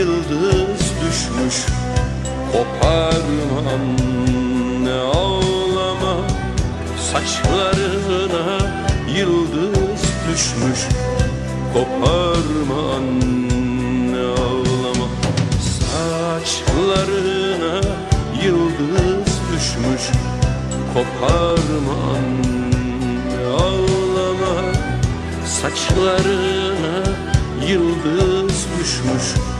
yıldız düşmüş. Koparma anne ağlama. Saçlarına yıldız düşmüş. Koparma anne ağlama. Saçlarına yıldız düşmüş. Koparma anne ağlama. Saçlarına yıldız düşmüş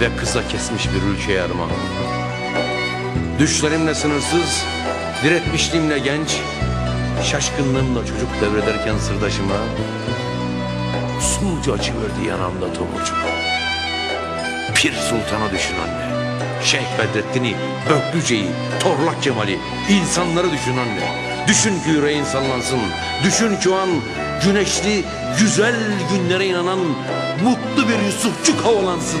Ve kıza kesmiş bir ülkeye armağan Düşlerimle sınırsız Diretmişliğimle genç Şaşkınlığımla çocuk devrederken sırdaşıma Usulca acı verdi yanamda tomurcuk Pir Sultan'a düşün anne. Şeyh Bedrettin'i, Böklüce'yi, Torlak Cemal'i insanları düşün anne. Düşün ki yüreğin sallansın Düşün ki o an güneşli, güzel günlere inanan Mutlu bir Yusufçuk havalansın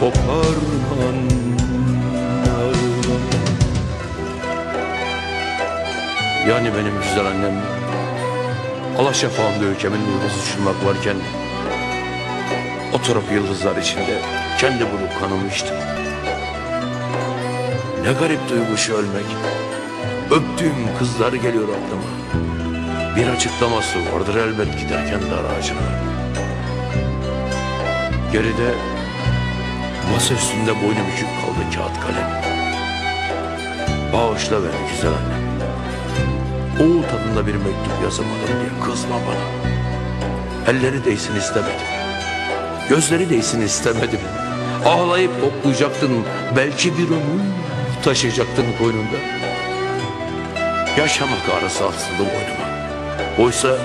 Koparma anne ağlama Yani benim güzel annem Alaşafağımda ülkemin yıldızı uçurmak varken Oturup yıldızlar içinde kendi bulup kanımı içtim Ne garip duygu şu ölmek. Öptüğüm kızlar geliyor aklıma. Bir açıklaması vardır elbet giderken dar ağacına. Geride masa üstünde boynu bükük kaldı kağıt kalem. Bağışla beni güzel annem Oğul tadında bir mektup yazamadım diye kızma bana. Elleri değsin istemedim. Gözleri değsin istemedim. Ağlayıp toplayacaktın Belki bir ömür taşıyacaktın koynunda. Yaşamak arası asıldı boynuma. Oysa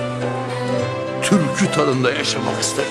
türkü tadında yaşamak istedim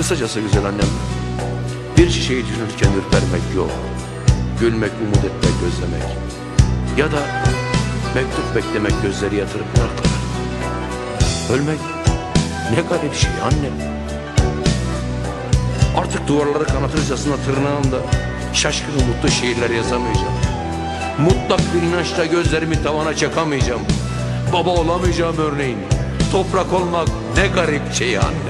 Kısacası güzel annem Bir şişeyi düşünürken ürpermek yok Gülmek, umut etmek, gözlemek Ya da mektup beklemek gözleri yatırıp bıraktılar. Ölmek ne garip şey anne. Artık duvarları kanatırcasına tırnağımda şaşkın mutlu şiirler yazamayacağım. Mutlak bir inançla gözlerimi tavana çakamayacağım. Baba olamayacağım örneğin. Toprak olmak ne garip şey anne.